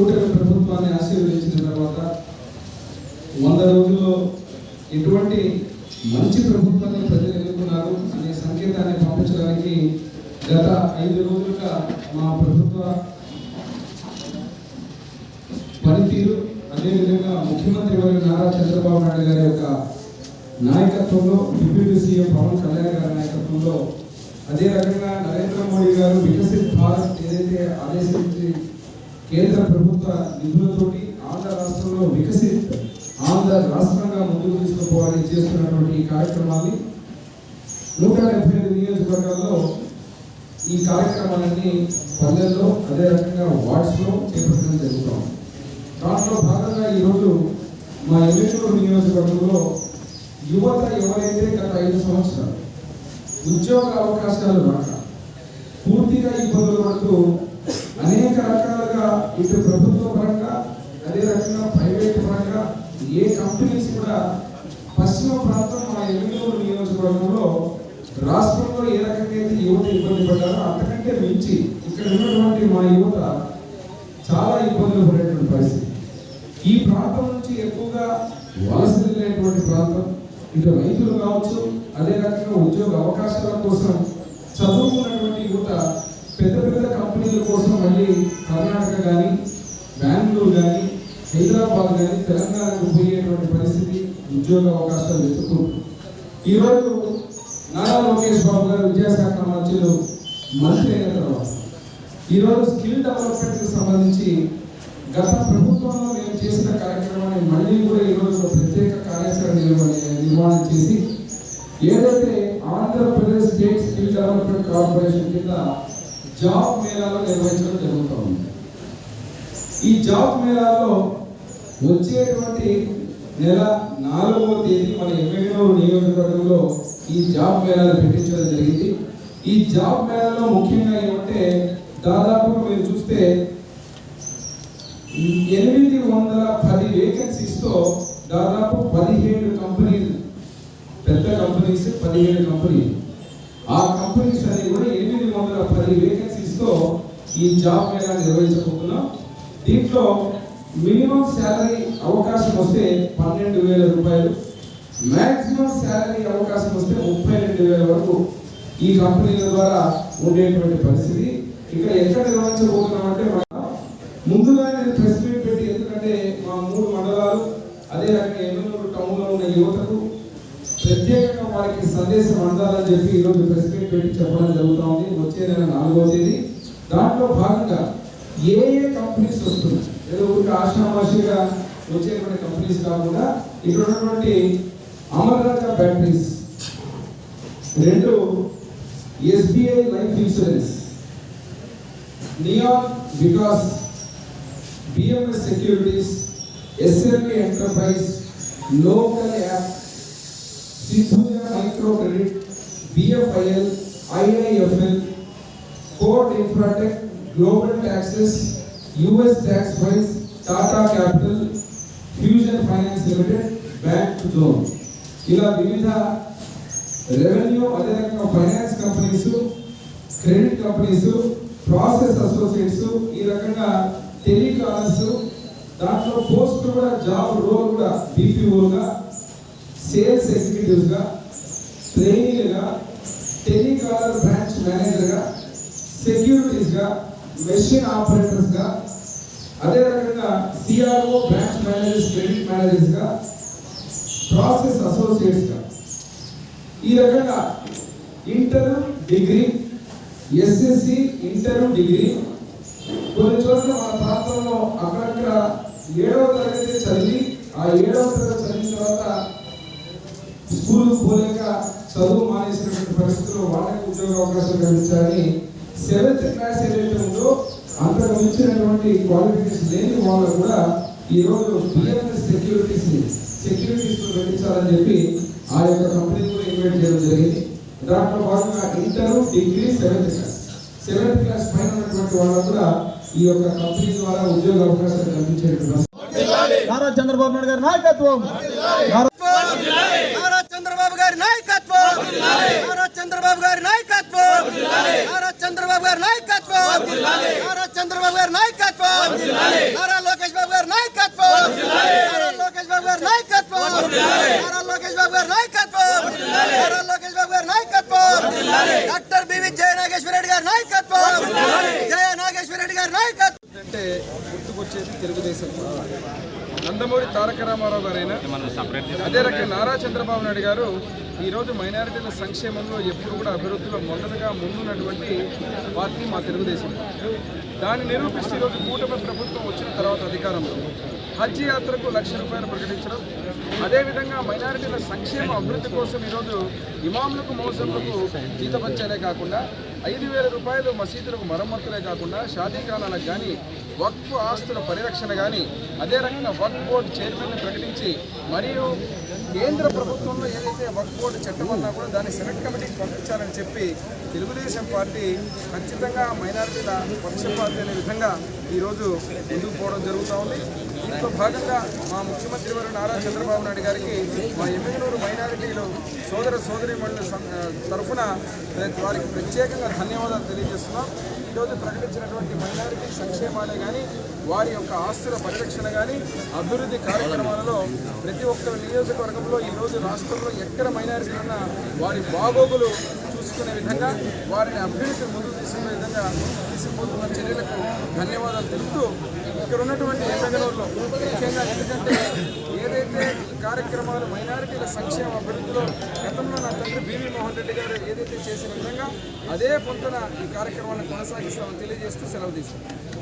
కూటమి ప్రభుత్వాన్ని ఆశీర్వదించిన తర్వాత వంద రోజుల్లో ఎటువంటి మంచి ప్రభుత్వాన్ని ప్రజలు ఎదుర్కొన్నారు అనే సంకేతాన్ని పంపించడానికి గత ఐదు రోజులుగా మా ప్రభుత్వ పనితీరు అదేవిధంగా ముఖ్యమంత్రి వారి నారా చంద్రబాబు నాయుడు గారి యొక్క నాయకత్వంలో డిప్యూటీ సీఎం పవన్ కళ్యాణ్ గారి నాయకత్వంలో అదే రకంగా నరేంద్ర మోడీ గారు వికసిత్ భారత్ ఏదైతే ఆదేశించి కేంద్ర ప్రభుత్వ నిధులతోటి ఆంధ్ర రాష్ట్రంలో వికసి ఆంధ్ర రాష్ట్రంగా ముందుకు తీసుకుపోవాలని చేస్తున్నటువంటి ఈ కార్యక్రమాన్ని నూట డెబ్బై ఐదు నియోజకవర్గాల్లో ఈ కార్యక్రమాలన్నీ పల్లెల్లో అదే రకంగా వార్డ్స్లో చేపట్టడం జరుగుతాం దాంట్లో భాగంగా ఈరోజు మా ఎమ్మెల్యేలు నియోజకవర్గంలో యువత ఎవరైతే గత ఐదు సంవత్సరాలు ఉద్యోగ అవకాశాలు రాక ఇటు ప్రభుత్వ పరంగా అదే రకంగా ప్రైవేట్ పరంగా ఏ కంపెనీస్ కూడా పశ్చిమ ప్రాంతం మా ఎమ్మెల్యేలు నియోజకవర్గంలో రాష్ట్రంలో ఏ రకంగా అయితే యువత ఇబ్బంది పడ్డారో అంతకంటే మించి ఇక్కడ ఉన్నటువంటి మా యువత చాలా ఇబ్బందులు పడేటువంటి పరిస్థితి. ఈ ప్రాంతం నుంచి ఎక్కువగా వలస వెళ్ళేటువంటి ప్రాంతం ఇటు రైతులు కావచ్చు అదే రకంగా ఉద్యోగ అవకాశాల కోసం చదువుకున్నటువంటి యువత పెద్ద పెద్ద కంపెనీల కోసం మళ్ళీ కర్ణాటక కానీ బెంగళూరు కానీ హైదరాబాద్ కానీ తెలంగాణకు పోయేటువంటి పరిస్థితి ఉద్యోగ అవకాశాలు వెతుకుంటూ ఈరోజు నారా లోకేష్ బాబు గారు విద్యాశాఖ మంత్రులు మంత్రి అయిన తర్వాత ఈరోజు స్కిల్ డెవలప్మెంట్కి సంబంధించి గత ప్రభుత్వంలో మేము చేసిన కార్యక్రమాన్ని మళ్ళీ కూడా ఈరోజు ఒక ప్రత్యేక కార్యాచరణ నిర్మాణం చేసి ఏదైతే Andhra Pradesh state skill development corporation కింద జాబ్ మేళాలు నిర్వహించడం జరుగుతుంది ఈ జాబ్ మేళాలో వచ్చేటువంటి నెల నాలుగవ తేదీ మన ఎమ్మెల్యేలో నియోజకవర్గంలో ఈ జాబ్ మేళాలు పెట్టించడం జరిగింది. ఈ జాబ్ మేళాలో ముఖ్యంగా ఏమంటే దాదాపు మీరు చూస్తే ఎనిమిది వందల పది వేకెన్సీస్తో దాదాపు పదిహేడు కంపెనీలు పెద్ద కంపెనీస్ పదిహేడు కంపెనీలు. ఆ కంపెనీస్ అనేవి కూడా ఎనిమిది వందల పది వేకెన్సీస్తో ఈ జాబ్ మేళా నిర్వహించబోతున్నాం. దీంట్లో మినిమం శాలరీ అవకాశం వస్తే పన్నెండు వేల రూపాయలు మ్యాక్సిమం శాలరీ అవకాశం వస్తే ముప్పై రెండు వేల వరకు ఈ కంపెనీల ద్వారా ఉండేటువంటి పరిస్థితి. ఇక్కడ ఎక్కడ నిర్వహించబోతున్నాం అంటే మనం ముందుగా నేను ప్రెస్ మీట్ పెట్టి ఎందుకంటే మా మూడు మండలాలు అదే రకంగా ఎమ్మెల్యేలు టౌన్లో ఉన్న యువతకు ప్రత్యేకంగా వారికి సందేశం అందాలని చెప్పి ఈరోజు ప్రెస్ మీట్ పెట్టి చెప్పడం జరుగుతూ ఉంది. వచ్చే నెల నాలుగో తేదీ. దాంట్లో భాగంగా ఏ ఏ కంపెనీస్ వస్తున్నాయి? ఏదో ఊరికి ఆశామాషిగా వచ్చేటువంటి కంపెనీస్ కాకుండా ఇక్కడ ఉన్నటువంటి అమర్రాజా బ్యాటరీస్. రెండు SBI life insurance. Neon Vikas BMS securities SLA enterprise local app Sindhuja micro credit BFIL IIFL code infratech global taxes US tax files Tata capital fusion finance limited bank zone ఇలా వివిధ revenue అదే రకంగా finance companies credit companies process associates ఈ రకంగా telecallers దాంట్లో post కూడా job role కూడా బీపీఓగా సేల్స్ ఎగ్జిక్యూటివ్స్గా ట్రైనీలుగా టెలికాలర్ బ్రాంచ్ మేనేజర్గా సెక్యూరిటీస్గా మెషిన్ ఆపరేటర్స్గా అదే రకంగా సిఆర్ఓ బ్రాంచ్ మేనేజర్స్ క్రెడిట్ మేనేజర్స్గా ప్రాసెస్ అసోసియేట్స్గా. ఈ రకంగా inter degree SSC inter degree కొన్ని చోట్ల మన ప్రాంతంలో అక్కడక్కడ ఏడవ తరగతి చదివి ఆ ఏడవ తరగతి చదివిన తర్వాత స్కూల్ పోలేక చదువు మానేసినటువంటి పరిస్థితుల్లో వాళ్ళకి ఉద్యోగ అవకాశాలు కల్పించాలని సెవెంత్ క్లాస్ ఏదైతే ఉందో అంతకు మించినటువంటి క్వాలిఫికేషన్ లేని వాళ్ళు కూడా ఈ రోజు బిఎంఎస్ సెక్యూరిటీస్ సెక్యూరిటీస్ పెట్టించాలని చెప్పి ఆ యొక్క కంపెనీ కూడా ఇన్వైట్ చేయడం జరిగింది. దాంట్లో భాగంగా inter degree seventh class. Seventh class పైన ఉన్నటువంటి వాళ్ళకు కూడా ఈ యొక్క కంపెనీ ద్వారా ఉద్యోగ అవకాశాలు కల్పించేటువంటి నారా చంద్రబాబు నాయుడు గారి నాయకత్వం. గారి నాయకత్వం నారా చంద్రబాబు గారి నాయకత్వం నారా చంద్రబాబు గారి నాయకత్వం నారా చంద్రబాబు గారి నాయకత్వం నారా లోకేష్ బాబు గారి నాయకత్వం నారా లోకేష్ బాబు గారి నాయకత్వం నారా లోకేష్ బాబు గారి నాయకత్వం నారా లోకేష్ బాబు గారి నాయకత్వం doctor B V Jaya Nageswara Reddy గారి నాయకత్వం జయ నాగేశ్వర రెడ్డి గారి నాయకత్వం అంటే గుర్తుకొచ్చేది తెలుగుదేశం నందమూరి తారక రామారావు గారైనా అదే రకంగా నారా చంద్రబాబు నాయుడు గారు ఈరోజు మైనారిటీల సంక్షేమంలో ఎప్పుడు కూడా అభివృద్ధిలో మొదటగా ముందున్నటువంటి పార్టీ మా తెలుగుదేశం. దాన్ని నిరూపిస్తూ ఈరోజు కూటమి ప్రభుత్వం వచ్చిన తర్వాత అధికారంలో. హజ్ యాత్రకు లక్ష రూపాయలు ప్రకటించడం అదేవిధంగా మైనారిటీల సంక్షేమ అభివృద్ధి కోసం ఈరోజు ఇమాములకు మోసములకు జీతపత్యాలే కాకుండా ఐదు వేల రూపాయలు మసీదులకు మరమ్మతులే కాకుండా షాదీఖానాలకు కానీ వక్ఫ్ ఆస్తుల పరిరక్షణ కానీ అదే రకంగా వక్ఫ్ బోర్డు చైర్మన్ ప్రకటించి మరియు కేంద్ర ప్రభుత్వంలో ఏదైతే వక్ఫ్ బోర్డు చట్టం అన్నా కూడా దాన్ని సెలెక్ట్ కమిటీకి పంపించాలని చెప్పి తెలుగుదేశం పార్టీ ఖచ్చితంగా మైనారిటీల పక్షపాతి అనే విధంగా ఈరోజు ముందుకు పోవడం జరుగుతూ ఉంది. దీంట్లో భాగంగా మా ముఖ్యమంత్రి వారు నారా చంద్రబాబు నాయుడు గారికి మా ఎమ్మెల్యే మైనారిటీలు సోదర సోదరి తరఫున వారికి ప్రత్యేకంగా ధన్యవాదాలు తెలియజేస్తున్నాం. ఈరోజు ప్రకటించినటువంటి మైనారిటీ సంక్షేమాలే కానీ వారి యొక్క ఆస్తుల పరిరక్షణ కానీ అభివృద్ధి కార్యక్రమాలలో ప్రతి ఒక్క నియోజకవర్గంలో ఈరోజు రాష్ట్రంలో ఎక్కడ మైనారిటీ ఉన్నా వారి బాగోగులు చూసుకునే విధంగా వారిని అభివృద్ధి ముందుకు తీసుకునే విధంగా తీసుకుపోతున్న చర్యలకు ధన్యవాదాలు తెలుపుతూ ఇక్కడ ఉన్నటువంటి ఎమ్మెల్యేలో ముఖ్యంగా ఎందుకంటే కార్యక్రమాలు మైనారిటీల సంక్షేమ అభివృద్ధిలో గతంలో నా తండ్రి బీవీ మోహన్ రెడ్డి గారు ఏదైతే చేసిన విధంగా అదే పొంతన ఈ కార్యక్రమాలను కొనసాగిస్తామని తెలియజేస్తూ సెలవు తీసుకుంటాం